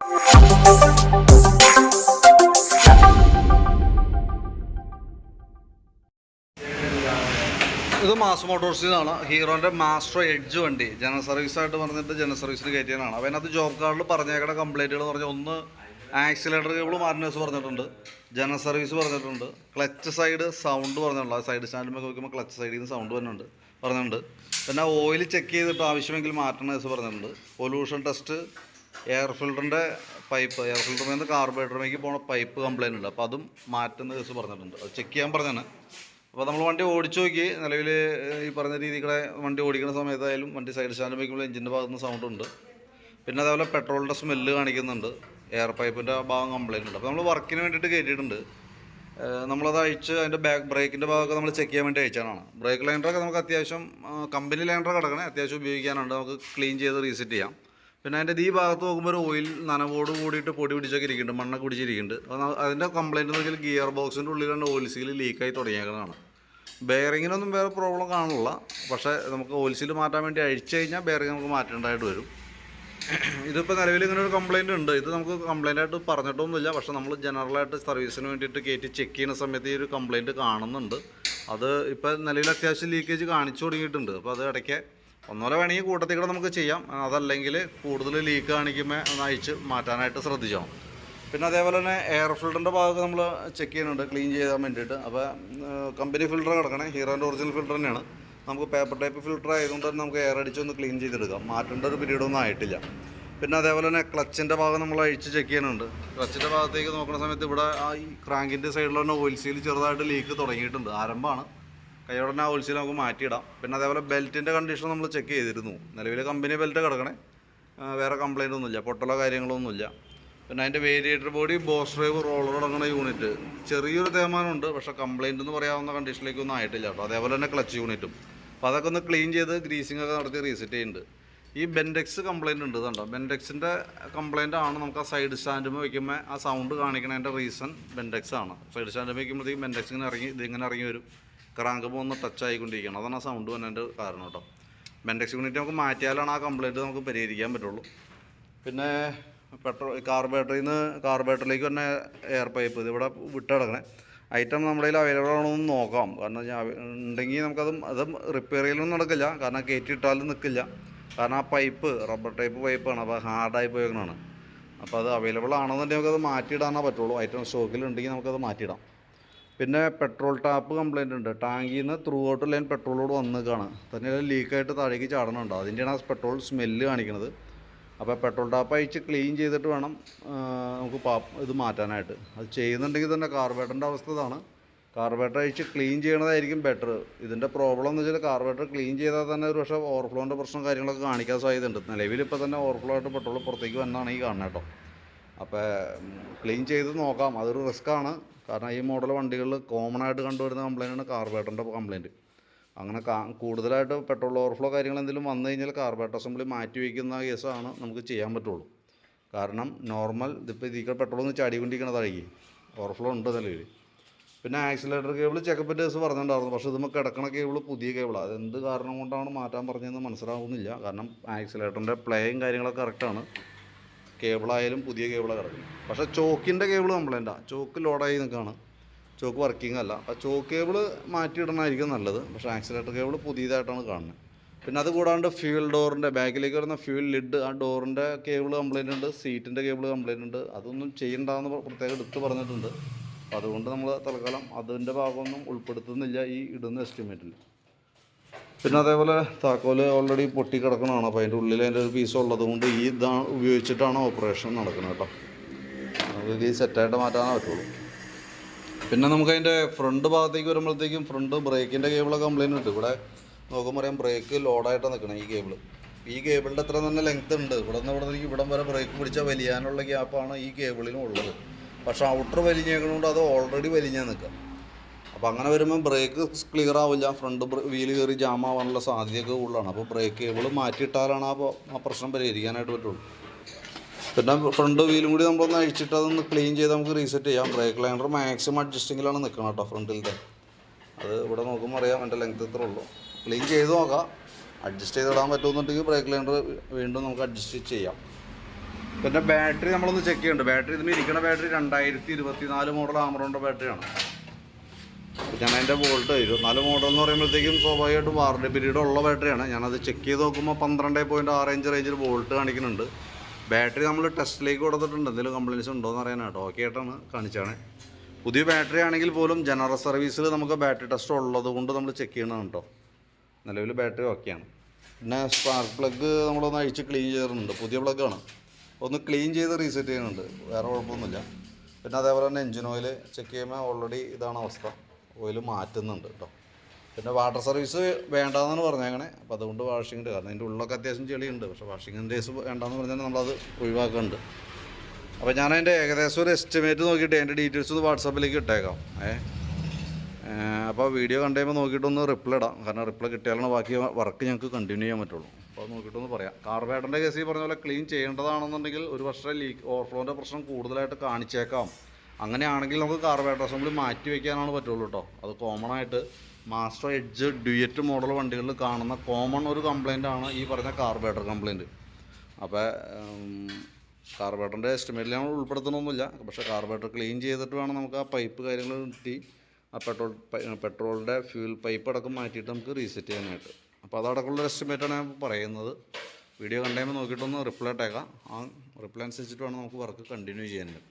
ഇത് മാസ് മോട്ടോഴ്സിനാണ് ഹീറോന്റെ മാസ്റ്റർ എഡ്ജ് വണ്ടി. ജനറൽ സർവീസ് ആയിട്ട് പറഞ്ഞിട്ട് ജനറൽ സർവീസിൽ കയറ്റിയതാണ്. അപ്പോൾ അതിനകത്ത് ജോബ് കാർഡിൽ പറഞ്ഞേക്കണ കംപ്ലൈന്റുകൾ പറഞ്ഞ ഒന്ന് ആക്സിലേറ്റർ കേബിൾ മാറിനേഴ്സ് പറഞ്ഞിട്ടുണ്ട്. ജനറൽ സർവീസ് പറഞ്ഞിട്ടുണ്ട്. ക്ലച്ച് സൈഡ് സൗണ്ട് പറഞ്ഞിട്ടുണ്ട്. സൈഡ് സ്റ്റാൻഡിൽ നോക്കുമ്പോൾ ക്ലച്ച് സൈഡിൽ നിന്ന് സൗണ്ട് വരുന്നുണ്ട് പറഞ്ഞിട്ടുണ്ട്. പിന്നെ ഓയിൽ ചെക്ക് ചെയ്തിട്ട് ആവശ്യമെങ്കിൽ മാറ്റണേഴ്സ് പറഞ്ഞിട്ടുണ്ട്. പൊല്യൂഷൻ ടെസ്റ്റ് എയർ ഫിൽറ്ററിന്റെ പൈപ്പ് എയർ ഫിൽറ്ററിൽ നിന്ന് കാർബറേറ്ററിലേക്ക് പോണ പൈപ്പ് കംപ്ലൈന്റ് ഉണ്ട്. അപ്പോൾ അതും മാറ്റുന്ന കേസ് പറഞ്ഞിട്ടുണ്ട്. അത് ചെക്ക് ചെയ്യാൻ പറഞ്ഞാണ് അപ്പോൾ നമ്മൾ വണ്ടി ഓടിച്ചു നോക്കി നിലവിൽ ഈ പറഞ്ഞ രീതികളെ വണ്ടി ഓടിക്കുന്ന സമയത്തായാലും വണ്ടി സൈഡ് സ്റ്റാൻഡ് വയ്ക്കുമ്പോൾ എഞ്ചിന്റെ ഭാഗത്ത് നിന്ന് സൗണ്ട് ഉണ്ട്. പിന്നെ അതേപോലെ പെട്രോളിന്റെ സ്മെല്ല് കാണിക്കുന്നുണ്ട്. എയർ പൈപ്പിന്റെ ഭാഗം കംപ്ലൈന്റ് ഉണ്ട്. അപ്പോൾ നമ്മൾ വർക്കിന് വേണ്ടിയിട്ട് കയറ്റിയിട്ടുണ്ട് നമ്മളത് അഴിച്ച് അതിന്റെ ബാക്ക് ബ്രേക്കിന്റെ ഭാഗമൊക്കെ നമ്മൾ ചെക്ക് ചെയ്യാൻ വേണ്ടി അയച്ചാണ് ബ്രേക്ക് ലൈൻഡറൊക്കെ നമുക്ക് അത്യാവശ്യം കമ്പനി ലൈൻഡർ കിടക്കണേ അത്യാവശ്യം ഉപയോഗിക്കാനുണ്ട്. നമുക്ക് ക്ലീൻ ചെയ്ത് റീസെറ്റ് ചെയ്യാം. പിന്നെ അതിന്റെ ഈ ഭാഗത്ത് നോക്കുമ്പോൾ ഒരു ഓയിൽ നനവോട് കൂടിയിട്ട് പൊടി പിടിച്ചൊക്കെ ഇരിക്കുന്നുണ്ട് മണ്ണൊക്കെ പിടിച്ചിരിക്കുന്നുണ്ട്. അതിന്റെ കംപ്ലയിന്റ് എന്ന് വെച്ചാൽ ഗിയർ ബോക്സിന്റെ ഉള്ളിലാണ് ഓയിൽ സീൽ ലീക്കായി തുടങ്ങിയേക്കുന്നതാണ്. ബെയറിങ്ങിനൊന്നും വേറെ പ്രോബ്ലം കാണില്ല പക്ഷേ നമുക്ക് ഓയിൽ സീൽ മാറ്റാൻ വേണ്ടി അഴിച്ചു കഴിഞ്ഞാൽ ബെയറിങ് നമുക്ക് മാറ്റേണ്ടതായിട്ട് വരും. ഇതിപ്പോൾ നിലവിൽ ഇങ്ങനെ ഒരു കംപ്ലയിന്റ് ഉണ്ട്. ഇത് നമുക്ക് കംപ്ലയിന്റ് ആയിട്ട് പറഞ്ഞിട്ടൊന്നുമില്ല. പക്ഷേ നമ്മൾ ജനറലായിട്ട് സർവീസിന് വേണ്ടിയിട്ട് കയറ്റി ചെക്ക് ചെയ്യുന്ന സമയത്ത് ഈ ഒരു കംപ്ലയിന്റ് കാണുന്നുണ്ട്. അത് ഇപ്പോൾ നിലവിൽ അത്യാവശ്യം ലീക്കേജ് കാണിച്ചു തുടങ്ങിയിട്ടുണ്ട്. അപ്പോൾ അത് ഇടയ്ക്ക് ഒന്നോലെ വേണമെങ്കിൽ കൂട്ടത്തിൽ കൂടെ നമുക്ക് ചെയ്യാം. അതല്ലെങ്കിൽ കൂടുതൽ ലീക്ക് കാണിക്കുമ്പോൾ ഒന്ന് അയച്ച് മാറ്റാനായിട്ട് ശ്രദ്ധിച്ചോ. പിന്നെ അതേപോലെ തന്നെ എയർ ഫിൽറ്ററിന്റെ ഭാഗമൊക്കെ നമ്മൾ ചെക്ക് ചെയ്യുന്നുണ്ട്. ക്ലീൻ ചെയ്യാൻ വേണ്ടിയിട്ട്. അപ്പോൾ കമ്പനി ഫിൽറ്റർ കിടക്കണേ. ഹീറോന്റെ ഒറിജിനൽ ഫിൽറ്റർ തന്നെയാണ്. നമുക്ക് പേപ്പർ ടൈപ്പ് ഫിൽറ്റർ ആയതുകൊണ്ട് തന്നെ നമുക്ക് എയർ അടിച്ചൊന്ന് ക്ലീൻ ചെയ്തെടുക്കാം. മാറ്റേണ്ട ഒരു പീരീഡൊന്നും ആയിട്ടില്ല. പിന്നെ അതേപോലെ തന്നെ ക്ലച്ചിന്റെ ഭാഗം നമ്മൾ അഴിച്ച് ചെക്ക് ചെയ്യുന്നുണ്ട്. ക്ലച്ചിന്റെ ഭാഗത്തേക്ക് നോക്കുന്ന സമയത്ത് ഇവിടെ ആ ഈ ക്രാങ്കിന്റെ സൈഡിൽ തന്നെ ഓയിൽ സീൽ ചെറുതായിട്ട് ലീക്ക് തുടങ്ങിയിട്ടുണ്ട്. ആരംഭമാണ്. കൈയോടെ തന്നെ ആ ഹോൾസെയിൽ നമുക്ക് മാറ്റിയിടാം. പിന്നെ അതേപോലെ ബെൽറ്റിന്റെ കണ്ടീഷൻ നമ്മൾ ചെക്ക് ചെയ്തിരുന്നു. നിലവിൽ കമ്പനി ബെൽറ്റ് കിടക്കണേ. വേറെ കംപ്ലൈന്റ് ഒന്നുമില്ല. പൊട്ടലോ കാര്യങ്ങളൊന്നുമില്ല. പിന്നെ അതിന്റെ variator body boss drive roller അടങ്ങുന്ന യൂണിറ്റ് ചെറിയൊരു തേമാനമുണ്ട് പക്ഷേ കംപ്ലയിന്റ് എന്ന് പറയാവുന്ന കണ്ടീഷനിലേക്കൊന്നും ആയിട്ടില്ല കേട്ടോ. അതേപോലെ തന്നെ ക്ലച്ച് യൂണിറ്റും അപ്പോൾ അതൊക്കെ ഒന്ന് ക്ലീൻ ചെയ്ത് ഗ്രീസിംഗ് ഒക്കെ നടത്തി റീസെറ്റ് ചെയ്യുന്നുണ്ട്. ഈ ബെൻഡെക്സ് കംപ്ലയിന്റ് ഉണ്ട് കണ്ടോ? ബെൻഡെക്സിന്റെ കംപ്ലൈന്റ് ആണ് നമുക്ക് ആ സൈഡ് സ്റ്റാൻഡുമ്പോൾ വയ്ക്കുമ്പോൾ ആ സൗണ്ട് കാണിക്കണതിന്റെ റീസൺ ബെൻഡെക്സ് ആണ്. സൈഡ് സ്റ്റാൻഡ് വയ്ക്കുമ്പോഴത്തേക്കും ബെൻഡെക്സ് ഇങ്ങനെ ഇറങ്ങി ഇതിങ്ങനെ ഇറങ്ങി വരും. ക്രാങ്കുമ്പോൾ ഒന്ന് ടച്ച് ആയിക്കൊണ്ടിരിക്കണം അതാണ് ആ സൗണ്ട് വന്നതിന്റെ കാരണം കേട്ടോ. ബെൻഡെക്സ് യൂണിറ്റ് നമുക്ക് മാറ്റിയാലാണ് ആ കംപ്ലൈന്റ് നമുക്ക് പരിഹരിക്കാൻ പറ്റുള്ളൂ. പിന്നെ പെട്രോൾ കാർബേറ്ററിൽ നിന്ന് കാർബേറ്ററിലേക്ക് തന്നെ എയർ പൈപ്പ് ഇത് ഇവിടെ വിട്ട് കിടക്കണേ. ഐറ്റം നമ്മുടെ കയ്യിൽ അവൈലബിൾ ആണോ എന്ന് നോക്കാം. കാരണം ഉണ്ടെങ്കിൽ നമുക്കത് അത് റിപ്പയർ ചെയ്യലൊന്നും നടക്കില്ല. കാരണം കയറ്റിയിട്ടാലും നിൽക്കില്ല കാരണം ആ പൈപ്പ് റബ്ബർ ടൈപ്പ് പൈപ്പാണ് അപ്പോൾ ഹാർഡായി പോയേക്കണാണ് അപ്പോൾ അത് അവൈലബിൾ ആണെന്നുണ്ടെങ്കിൽ നമുക്കത് മാറ്റിയിടാനേ പറ്റുള്ളൂ. ഐറ്റം സ്റ്റോക്കിലുണ്ടെങ്കിൽ നമുക്കത് മാറ്റിയിടാം. പിന്നെ പെട്രോൾ ടാപ്പ് കംപ്ലൈന്റ് ഉണ്ട്. ടാങ്കിൽ നിന്ന് ത്രൂ ഔട്ട് ലൈൻ പെട്രോളോട് വന്നേക്കാണ്. തന്നെ ലീക്കായിട്ട് താഴേക്ക് ചാടണുണ്ട്. അതിന്റെയാണ് ആ പെട്രോൾ സ്മെല്ല് കാണിക്കുന്നത് അപ്പോൾ പെട്രോൾ ടാപ്പ് അഴിച്ച് ക്ലീൻ ചെയ്തിട്ട് വേണം നമുക്ക് പാ ഇത് മാറ്റാനായിട്ട്. അത് ചെയ്യുന്നുണ്ടെങ്കിൽ തന്നെ കാർബേറ്ററിന്റെ അവസ്ഥ ഇതാണ്. കാർബേറ്റർ അഴിച്ച് ക്ലീൻ ചെയ്യണതായിരിക്കും ബെറ്റർ ഇതിന്റെ പ്രോബ്ലം എന്ന് വെച്ചാൽ കാർബേറ്റർ ക്ലീൻ ചെയ്താൽ തന്നെ ഒരു പക്ഷേ ഓവർഫ്ലോന്റെ പ്രശ്നം കാര്യങ്ങളൊക്കെ കാണിക്കാൻ സാധ്യതയുണ്ട്. നിലവിൽ ഇപ്പോൾ തന്നെ ഓവർഫ്ലോ ആയിട്ട് പെട്രോൾ പുറത്തേക്ക് വന്നാണ് ഈ കാണുന്നത് കേട്ടോ. അപ്പോൾ ക്ലീൻ ചെയ്ത് നോക്കാം. അതൊരു റിസ്ക്കാണ് കാരണം ഈ മോഡൽ വണ്ടികളിൽ കോമൺ ആയിട്ട് കണ്ടുവരുന്ന കംപ്ലൈന്റാണ് കാർബേറ്ററിന്റെ കംപ്ലൈന്റ് അങ്ങനെ കൂടുതലായിട്ട് പെട്രോൾ ഓവർഫ്ലോ കാര്യങ്ങൾ എന്തെങ്കിലും വന്നു കഴിഞ്ഞാൽ കാർബേറ്റർ അസംബ്ലി മാറ്റി വയ്ക്കുന്ന കേസാണ് നമുക്ക് ചെയ്യാൻ പറ്റുള്ളൂ. കാരണം നോർമൽ ഇതിപ്പോൾ ഇതിൽ പെട്രോൾ ഒന്ന് ചാടിക്കൊണ്ടിരിക്കണതായി ഓവർഫ്ലോ ഉണ്ട് നിലവിൽ പിന്നെ ആക്സിലേറ്റർ കേബിൾ ചെക്കപ്പ് ഡേസ് പറഞ്ഞിട്ടുണ്ടായിരുന്നു. പക്ഷേ ഇതുമ്പോൾ കിടക്കണ കേബിൾ പുതിയ കേബിളാണ് അതെന്ത് കാരണം കൊണ്ടാണ് മാറ്റാൻ പറഞ്ഞതെന്ന് മനസ്സിലാവുന്നില്ല. കാരണം ആക്സിലേറ്ററിന്റെ പ്ലേയും കാര്യങ്ങളൊക്കെ കറക്റ്റാണ് കേബിളായാലും പുതിയ കേബിളാണ് കിടക്കുന്നത്. പക്ഷേ ചോക്കിന്റെ കേബിൾ കംപ്ലൈന്റാണ് ചോക്ക് ലോഡായി നിൽക്കുകയാണ്. ചോക്ക് വർക്കിംഗ് അല്ല. അപ്പോൾ ചോക്ക് കേബിൾ മാറ്റിയിടണമായിരിക്കും നല്ലത്. പക്ഷേ ആക്സിലേറ്റർ കേബിൾ പുതിയതായിട്ടാണ് കാണുന്നത്. പിന്നെ അത് കൂടാണ്ട് ഫ്യൂൽ ഡോറിന്റെ ബാക്കിലേക്ക് വരുന്ന ഫ്യൂൽ ലിഡ് ആ ഡോറിന്റെ കേബിൾ കംപ്ലൈന്റ് ഉണ്ട് സീറ്റിന്റെ കേബിൾ കംപ്ലൈന്റ് ഉണ്ട് അതൊന്നും ചെയ്യണ്ടെന്ന് പ്രത്യേകം എടുത്ത് പറഞ്ഞിട്ടുണ്ട്. അതുകൊണ്ട് നമ്മൾ തൽക്കാലം അതിന്റെ ഭാഗമൊന്നും ഉൾപ്പെടുത്തുന്നില്ല ഈ ഇടുന്ന എസ്റ്റിമേറ്റിൽ. പിന്നെ അതേപോലെ താക്കോൽ ഓൾറെഡി പൊട്ടി കിടക്കണതാണ് അപ്പോൾ അതിന്റെ ഉള്ളിൽ അതിന്റെ ഒരു പീസ് ഉള്ളത് കൊണ്ട് ഈ ഇതാണ് ഉപയോഗിച്ചിട്ടാണ് ഓപ്പറേഷൻ നടക്കുന്നത് കേട്ടോ. നമുക്ക് ഈ സെറ്റായിട്ട് മാറ്റാനേ പറ്റുള്ളൂ. പിന്നെ നമുക്ക് അതിന്റെ ഫ്രണ്ട് ഭാഗത്തേക്ക് വരുമ്പോഴത്തേക്കും ഫ്രണ്ട് ബ്രേക്കിന്റെ കേബിളൊക്കെ കംപ്ലൈന്റ് ഉണ്ട്. ഇവിടെ നോക്കുമ്പോൾ പറയാം ബ്രേക്ക് ലോഡായിട്ടാണ് നിൽക്കണം ഈ കേബിൾ ഈ കേബിളിന്റെ അത്ര തന്നെ ലെങ്ത് ഉണ്ട്. ഇവിടെ നിന്ന് ഇവിടെ ഇവിടം വരെ ബ്രേക്ക് പിടിച്ചാൽ വലിയാനുള്ള ഗ്യാപ്പാണ് ഈ കേബിളിനും ഉള്ളത്. പക്ഷേ ഔട്ടർ വലിഞ്ഞേക്കണോണ്ട് അത് ഓൾറെഡി വലിഞ്ഞാൽ നിൽക്കുക അപ്പോൾ അങ്ങനെ വരുമ്പോൾ ബ്രേക്ക് ക്ലിയർ ആവില്ല. ഫ്രണ്ട് വീൽ കയറി ജാം ആവാനുള്ള സാധ്യതയൊക്കെ കൂടുതലാണ്. അപ്പോൾ ബ്രേക്ക് കേബിൾ മാറ്റിയിട്ടാലാണ് ആ പ്രശ്നം പരിഹരിക്കാനായിട്ട് പറ്റുള്ളൂ. പിന്നെ ഫ്രണ്ട് വീലും കൂടി നമ്മളൊന്ന് അഴിച്ചിട്ട് അതൊന്ന് ക്ലീൻ ചെയ്ത് നമുക്ക് റീസെറ്റ് ചെയ്യാം. ബ്രേക്ക് ലൈനർ മാക്സിമം അഡ്ജസ്റ്റിങ്ങിലാണ് നിൽക്കണം കേട്ടോ ഫ്രണ്ടിലത്തെ അത് ഇവിടെ നോക്കുമ്പോൾ അറിയാം എന്റെ ലെങ്ത് ഇത്ര ഉള്ളൂ. ക്ലീൻ ചെയ്ത് നോക്കാം. അഡ്ജസ്റ്റ് ചെയ്തിടാൻ പറ്റുമെന്നുണ്ടെങ്കിൽ ബ്രേക്ക് ലൈനർ വീണ്ടും നമുക്ക് അഡ്ജസ്റ്റ് ചെയ്യാം. പിന്നെ ബാറ്ററി നമ്മളൊന്ന് ചെക്ക് ചെയ്യുന്നുണ്ട് ബാറ്ററി ഇതിന് ഇരിക്കുന്ന ബാറ്ററി രണ്ടായിരത്തി ഇരുപത്തി നാല് മോഡൽ ആമറോണിന്റെ ബാറ്ററിയാണ് ഞാൻ അതിന്റെ വോൾട്ട് ഇരുപത്തിനാല് മോഡൽ എന്ന് പറയുമ്പോഴത്തേക്കും സ്വാഭാവികമായിട്ടും വാറണ്ടി പീരീഡ് ഉള്ള ബാറ്ററിയാണ് ഞാനത് ചെക്ക് ചെയ്ത് നോക്കുമ്പോൾ പന്ത്രണ്ട് പോയിന്റ് ആറ് ഇഞ്ച് റേഞ്ചിൽ വോൾട്ട് കാണിക്കുന്നുണ്ട്. ബാറ്ററി നമ്മൾ ടെസ്റ്റിലേക്ക് കൊടുത്തിട്ടുണ്ട്. എന്തെങ്കിലും കംപ്ലയിൻസ് ഉണ്ടോ എന്ന് അറിയാനായിട്ട് ഓക്കെ ആയിട്ടാണ് കാണിച്ചാണ് പുതിയ ബാറ്ററി ആണെങ്കിൽ പോലും ജനറൽ സർവീസിൽ നമുക്ക് ബാറ്ററി ടെസ്റ്റ് ഉള്ളത് കൊണ്ട് നമ്മൾ ചെക്ക് ചെയ്യണം കേട്ടോ. നിലവിൽ ബാറ്ററി ഓക്കെയാണ് പിന്നെ സ്പാർക്ക് പ്ലഗ് നമ്മളൊന്ന് അഴിച്ച് ക്ലീൻ ചെയ്യാറുണ്ട് പുതിയ പ്ലഗാണ് ഒന്ന് ക്ലീൻ ചെയ്ത് റീസെറ്റ് ചെയ്യുന്നുണ്ട്. വേറെ കുഴപ്പമൊന്നുമില്ല. പിന്നെ അതേപോലെ തന്നെ എഞ്ചിൻ ഓയിൽ ചെക്ക് ചെയ്യുമ്പോൾ ഓൾറെഡി ഇതാണ് അവസ്ഥ. ഓയിൽ മാറ്റുന്നുണ്ട് കേട്ടോ. പിന്നെ വാട്ടർ സർവീസ് വേണ്ടാന്നാണ് പറഞ്ഞേക്കണെ. അപ്പോൾ അതുകൊണ്ട് വാഷിംഗ് ഉണ്ട് കാരണം അതിന്റെ ഉള്ളൊക്കെ അത്യാവശ്യം ചെളിയുണ്ട്. പക്ഷേ വാഷിംഗ് ഡേസ് വേണ്ടാന്ന് പറഞ്ഞാൽ നമ്മളത് ഒഴിവാക്കുന്നുണ്ട് അപ്പോൾ ഞാൻ അതിന്റെ ഏകദേശം ഒരു എസ്റ്റിമേറ്റ് നോക്കിയിട്ട് അതിന്റെ ഡീറ്റെയിൽസ് ഒന്ന് വാട്സാപ്പിലേക്ക് ഇട്ടേക്കാം. ഏ? അപ്പോൾ വീഡിയോ കണ്ടുകഴിയുമ്പോൾ നോക്കിയിട്ടൊന്ന് റിപ്ലൈ ഇടാം. കാരണം റിപ്ലൈ കിട്ടിയാലാണ് ബാക്കി വർക്ക് ഞങ്ങൾക്ക് കണ്ടിന്യൂ ചെയ്യാൻ പറ്റുള്ളൂ. അപ്പോൾ നോക്കിയിട്ടൊന്ന് പറയാം. കാർബേറ്ററിന്റെ കേസ് ഈ പറഞ്ഞ പോലെ ക്ലീൻ ചെയ്യേണ്ടതാണെന്നുണ്ടെങ്കിൽ ഒരു വർഷം ലീക്ക് ഓവർഫ്ലോന്റെ പ്രശ്നം കൂടുതലായിട്ട് കാണിച്ചേക്കാം. അങ്ങനെയാണെങ്കിൽ നമുക്ക് കാർബേറ്റർ അസംബ്ലി മാറ്റി വയ്ക്കാനാണ് പറ്റുള്ളൂ കേട്ടോ അത് കോമൺ ആയിട്ട് മാസ്റ്റർ എഡ്ജ് ഡ്യുയറ്റ് മോഡൽ വണ്ടികളിൽ കാണുന്ന കോമൺ ഒരു കംപ്ലൈന്റ് ആണ് ഈ പറഞ്ഞ കാർബേറ്റർ കംപ്ലൈന്റ് അപ്പോൾ കാർബേറ്ററിന്റെ എസ്റ്റിമേറ്റിൽ നമ്മൾ ഉൾപ്പെടുത്തണമൊന്നുമില്ല പക്ഷേ കാർബേറ്റർ ക്ലീൻ ചെയ്തിട്ട് വേണം നമുക്ക് ആ പൈപ്പ് കാര്യങ്ങൾ കിട്ടി ആ പെട്രോൾ പെട്രോളിന്റെ ഫ്യൂൽ പൈപ്പ് അടക്കം മാറ്റിയിട്ട് നമുക്ക് റീസെറ്റ് ചെയ്യാനായിട്ട്. അപ്പോൾ അതടക്കമുള്ള എസ്റ്റിമേറ്റാണ് ഞാൻ പറയുന്നത്. വീഡിയോ കണ്ടുകഴിയുമ്പോൾ നോക്കിയിട്ടൊന്ന് റിപ്ലൈ ഇട്ടേക്കാം. ആ റിപ്ലൈ അനുസരിച്ചിട്ട് വേണം നമുക്ക് വർക്ക് കണ്ടിന്യൂ ചെയ്യാനായിട്ട്.